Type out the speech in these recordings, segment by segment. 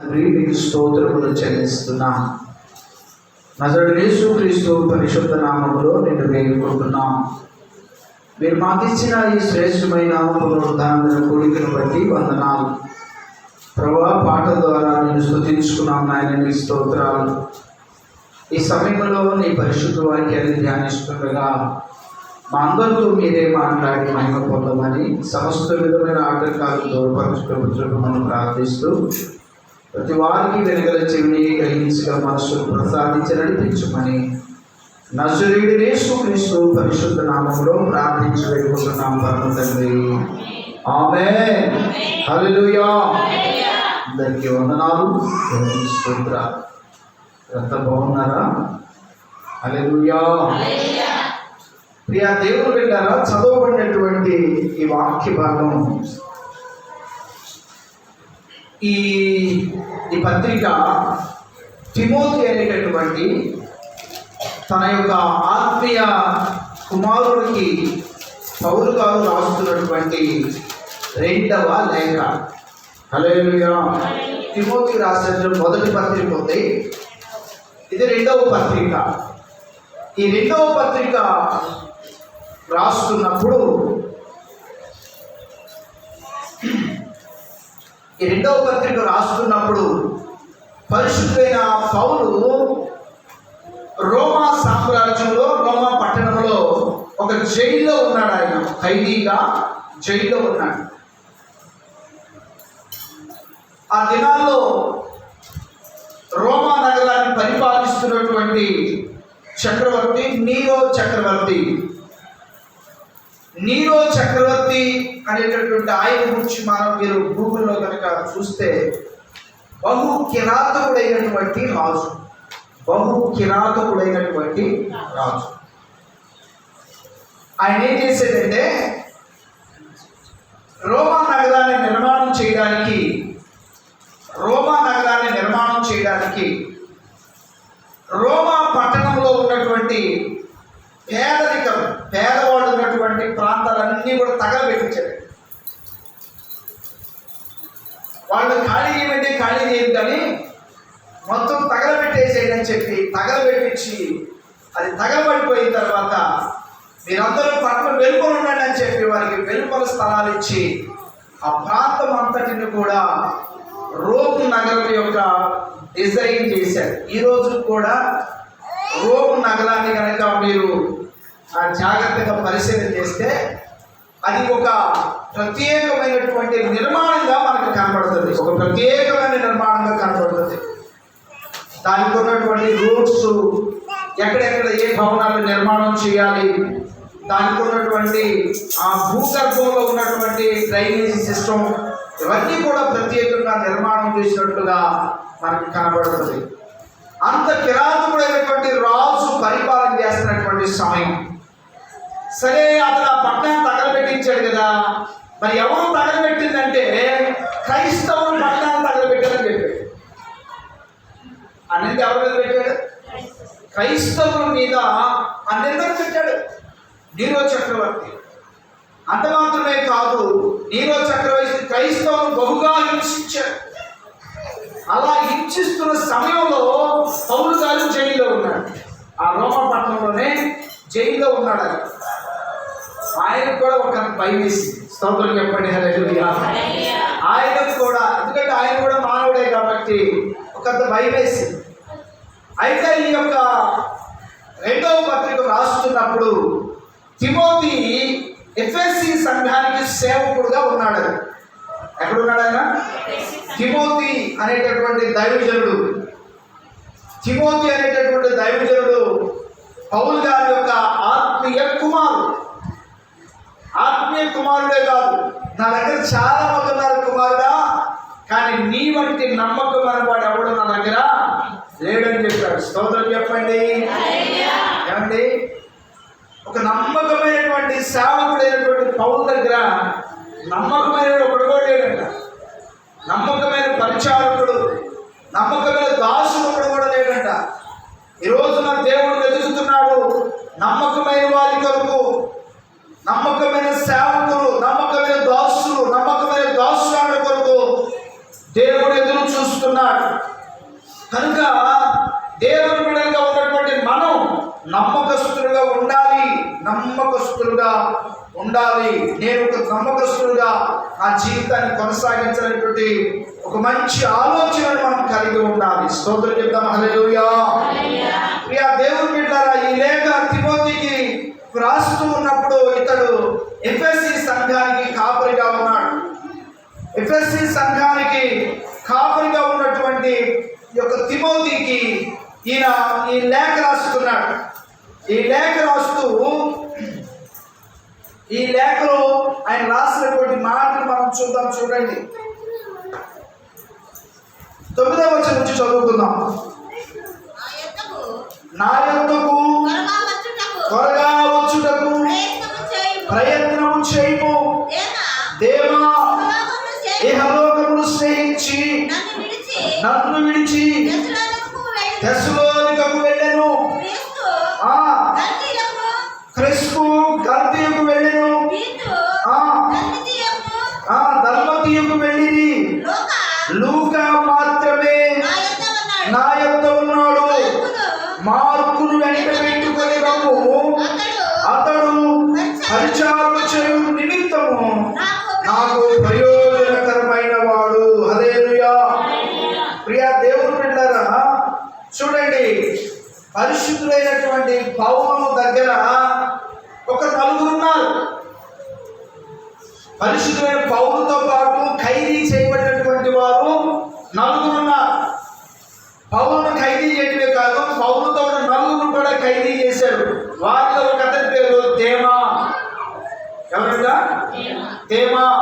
తండ్రి మీకు స్తోత్రములు చెల్లిస్తున్నాం. క్రీస్తు పరిశుద్ధ నామంలో నేను వేడుకుంటున్నాం. మీరు మాకిచ్చిన ఈ శ్రేష్టమైన పునరుద్ధారణ కోరికను బట్టి వందనాలు. ప్రభా పాట ద్వారా నేను స్థుతించుకున్నాను నాయన నీ స్తోత్రాలు. ఈ సమయంలో నీ పరిశుద్ధ వాక్యాన్ని ధ్యానిస్తుండగా మా అందరితో మీరే మాట్లాడి మహిమ పొందమని సమస్త విధమైన ఆటంకాలు దూరపరచుకోవచ్చు మనం ప్రార్థిస్తూ ప్రతి వారికి వెనుకల చెవిని గ్రహించగా మనస్సును ప్రసాదించి నడిపించమని నజరుడి క్రీస్తు పరిశుద్ధ నామంలో ప్రార్థించి వేడుకుంటున్నాం పరమ తండ్రి. ఆమె హల్లెలూయా. అందరికీ వందనాలు. స్తోత్ర. ఎంత బాగున్నారా? హల్లెలూయా. ప్రియా దేవుడు వెళ్ళారా చదవబడినటువంటి ఈ వాక్య భాగం ఈ ఈ పత్రిక తిమోతి అనేటటువంటి తన యొక్క ఆత్మీయ కుమారుడికి పౌరు గారు రాస్తున్నటువంటి రెండవ లేఖ. హల్లెలూయా. తిమోతి రాసిన మొదటి పత్రిక ఉంది. ఇది రెండవ పత్రిక. ఈ రెండవ పత్రిక రాస్తున్నప్పుడు ఈ రెండవ పత్రిక రాస్తున్నప్పుడు పరిశుద్ధైన పౌలు రోమా సామ్రాజ్యంలో రోమా పట్టణంలో ఒక జైల్లో ఉన్నాడు ఆయన. ఖైదీగా జైల్లో ఉన్నాడు. ఆ దినాల్లో రోమా నగరాన్ని పరిపాలిస్తున్నటువంటి చక్రవర్తి నీరో చక్రవర్తి. నీరో చక్రవర్తి అనేటటువంటి ఆయన గురించి మనం మీరు గూగుల్లో కనుక చూస్తే బహు కిరాతకుడైనటువంటి రాజు. బహు కిరాతకుడైనటువంటి రాజు. ఆయన ఏం చేసేదంటే రోమా నగరాన్ని నిర్మాణం చేయడానికి రోమా నగరాన్ని నిర్మాణం చేయడానికి రోమా పట్టణంలో ఉన్నటువంటి పేదరికం పేదవాళ్ళు ప్రాంతాలన్నీ కూడా తగలబెట్టించారు వాళ్ళు ఖాళీ చేయమంటే ఖాళీ చేయదు కానీ మొత్తం తగలబెట్టేసేయండి అని చెప్పి తగలబెట్టించి అది తగలబడిపోయిన తర్వాత మీరందరూ పట్టణం వెలుపల ఉండండి అని చెప్పి వారికి వెలుపల స్థలాలు ఇచ్చి ఆ ప్రాంతం అంతటిని కూడా రోమ్ నగరం యొక్క డిజైన్ చేశారు. ఈ కూడా రోమ్ నగరాన్ని కనుక మీరు జాగ్రత్తగా పరిశీలన చేస్తే అది ఒక ప్రత్యేకమైనటువంటి నిర్మాణంగా మనకు కనబడుతుంది ఒక ప్రత్యేకమైన నిర్మాణంగా కనబడుతుంది దానికి ఉన్నటువంటి రూట్స్ ఎక్కడెక్కడ ఏ భవనాలు నిర్మాణం చేయాలి దానికి ఉన్నటువంటి ఆ భూగర్భంలో ఉన్నటువంటి డ్రైనేజీ సిస్టమ్ ఇవన్నీ కూడా ప్రత్యేకంగా నిర్మాణం చేసినట్లుగా మనకి కనబడుతుంది అంత కిరాతకుడైనటువంటి రాజు పరిపాలన చేస్తున్నటువంటి సమయం. సరే అతను ఆ పట్టణాన్ని తగలబెట్టించాడు కదా. మరి ఎవరు తగలబెట్టిందంటే క్రైస్తవులు పట్టణాన్ని తగలబెట్టారని చెప్పాడు. అనేది ఎవరి మీద పెట్టాడు క్రైస్తవుల మీద అన్నెందరూ పెట్టాడు నీరో చక్రవర్తి. అంత మాత్రమే కాదు నీరో చక్రవర్తి క్రైస్తవులు బహుగా హింసించాడు. అలా హింసిస్తున్న సమయంలో పౌరు గారు జైల్లో ఉన్నాడు. ఆ రోమ పట్టణంలోనే జైల్లో ఉన్నాడు ఆయన ఆయనకు కూడా ఒక భయం వేసి స్తోత్రం చెప్పండి ఆయనకు కూడా ఎందుకంటే ఆయన కూడా మానవుడే కాబట్టి ఒక భయం వేసి. అయితే ఈ యొక్క రెండవ పత్రిక రాస్తున్నప్పుడు తిమోతి ఎఫ్ఎస్సి సంఘానికి సేవకుడుగా ఉన్నాడు. ఎక్కడున్నాడు ఆయన? తిమోతి అనేటటువంటి దైవజనుడు. తిమోతి అనేటటువంటి దైవజనుడు పౌల్ గారి యొక్క ఆత్మీయ కుమారుడు. ఆత్మీయ కుమారుడే కాదు. నా దగ్గర చాలా మంది ఉన్నారు కుమారుడా. కానీ నీ వంటి నమ్మకం అనవాడు ఎవడు నా దగ్గర లేడని చెప్పాడు. స్తోత్రం చెప్పండి. ఏమండి? ఒక నమ్మకమైనటువంటి సేవకుడైనటువంటి పౌల దగ్గర నమ్మకమైన ఒకడు కూడా లేడంట. నమ్మకమైన పరిచారకుడు నమ్మకమైన దాసుడు ఒకడు కూడా లేడంట. ఈరోజు నా దేవుడు వెతుకుతున్నాడు నమ్మకమైన వారి కొరకు నమ్మకమైన సేవకులు నమ్మకమైన దాసులు నమ్మకమైన దాసుల కొరకు దేవుడు ఎదురు చూస్తున్నాడు. కనుక దేవుని బిడ్డలుగా ఉన్నటువంటి మనం నమ్మకస్తులుగా ఉండాలి నమ్మకస్తులుగా ఉండాలి. నేను ఒక నమ్మకస్తులుగా నా జీవితాన్ని కొనసాగించాలనేటువంటి ఒక మంచి ఆలోచనను మనం కలిగి ఉండాలి. స్తోత్రం చెప్తాం ప్రియా దేవుని బిడ్డారా ఈ లేఖ తిమోతికి రాస్తూ ఉన్నప్పుడు ఇతడు ఎఫ్ఎస్సి సంఘానికి కాపరిగా ఉన్నాడు. ఎఫ్ఎస్సి సంఘానికి కాపరిగా ఉన్నటువంటి యొక్క తిమోతికి ఈయన ఈ లేఖ రాస్తున్నాడు ఈ లేఖ రాస్తూ ఈ లేఖలో ఆయన రాసినటువంటి మాటలు మనం చూద్దాం చూడండి. తొమ్మిదవ వచ్చి నుంచి చదువుకుందాం. నా యొక్కకు త్వరగా పరిశుద్ధులైనటువంటి పౌరము దగ్గర ఒక నలుగురు ఉన్నారు. పరిశుద్ధులైన పౌరుతో పాటు ఖైదీ చేయబడినటువంటి వారు నలుగురు ఉన్నారు. పౌరును ఖైదీ చేయడమే కాదు పౌరుతో ఉన్న నలుగురు కూడా ఖైదీ చేశాడు వారిలో ఒక అతని పేరు తేమా. ఎవరంగా తేమా.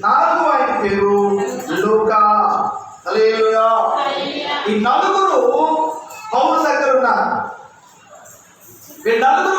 నాలుగు ఆయన పేరు లూకా. ఈ నలుగురు పౌరు దగ్గర ఉన్నారు వీళ్ళు నలుగురు